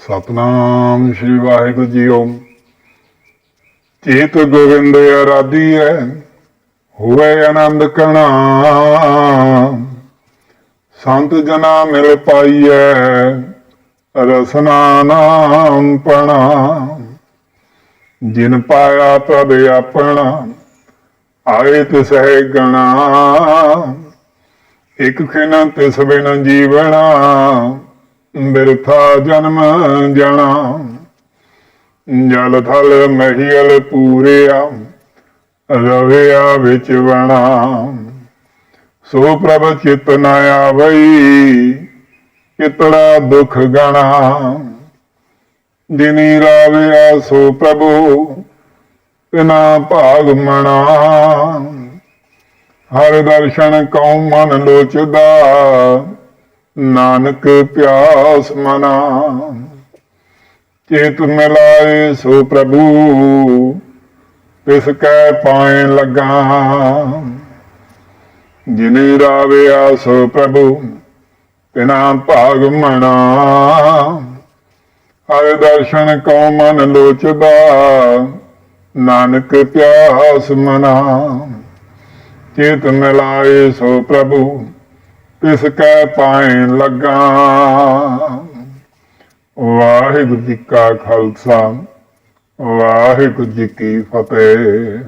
ਸਤਨਾਮ ਸ੍ਰੀ ਵਾਹਿਗੁਰੂ ਜੀਓ। ਚੇਤ ਗੋਬਿੰਦ ਹੈ ਹੋਏ ਆਨੰਦ ਕਣਾ। ਸੰਤ ਜਨਾ ਮਿਲ ਪਾਈਐ, ਰਸਨਾ ਨਾਮ ਪਣਾ। ਜਿਨ ਪਾਇਆ ਪ੍ਰਭ ਆਪਣਾ, ਆਏ ਤਿਸਹਿ ਗਣਾ। ਇਕ ਖਿਨ ਤਿਸ ਬਿਨ ਜੀਵਣਾ। ਬਿਰਥਾ ਜਨਮ ਜਾਣਾ। ਜਲ ਥਲ ਮਹੀਲ ਪੂਰਿਆ, ਰਵਿਆ ਵਿੱਚ ਵਣਾ। ਸੋ ਪ੍ਰਭ ਚਿਤ ਨ ਆਵਈ, ਕਿਤੜਾ ਦੁਖ ਗਣਾ। ਜਿਨੀ ਰਾਵਿਆ ਸੋ ਪ੍ਰਭੂ, ਬਿਨਾ ਭਾਗ ਮਣਾ। ਹਰ ਦਰਸ਼ਨ ਕਉ ਮਨ ਲੋਚਦਾ ਨਾਨਕ ਪਿਆਸ ਮਨਾ। ਚੇਤ ਮਿਲਾਏ ਸੋ ਪ੍ਰਭੂ, ਤਿਸ ਕੈ ਪਾਏ ਲਗਾ। ਜਿਨੇ ਰਾਵਿਆ ਸੋ ਪ੍ਰਭੂ, ਤਿਨਾ ਭਾਗ ਮਣਾ ਹਰ ਦਰਸ਼ਨ ਕਉ ਮਨ ਲੋਚਦਾ, ਨਾਨਕ ਪਿਆਸ ਮਨਾ। ਚੇਤ ਮਿਲਾਏ ਸੋ ਪ੍ਰਭੂ ਤਿਸ ਕੈ ਪਾਏ ਲੱਗਾ। ਵਾਹਿਗੁਰੂ ਜੀ ਕਾ ਖਾਲਸਾ ਵਾਹਿਗੁਰੂ ਜੀ ਕੀ ਫਤਿਹ।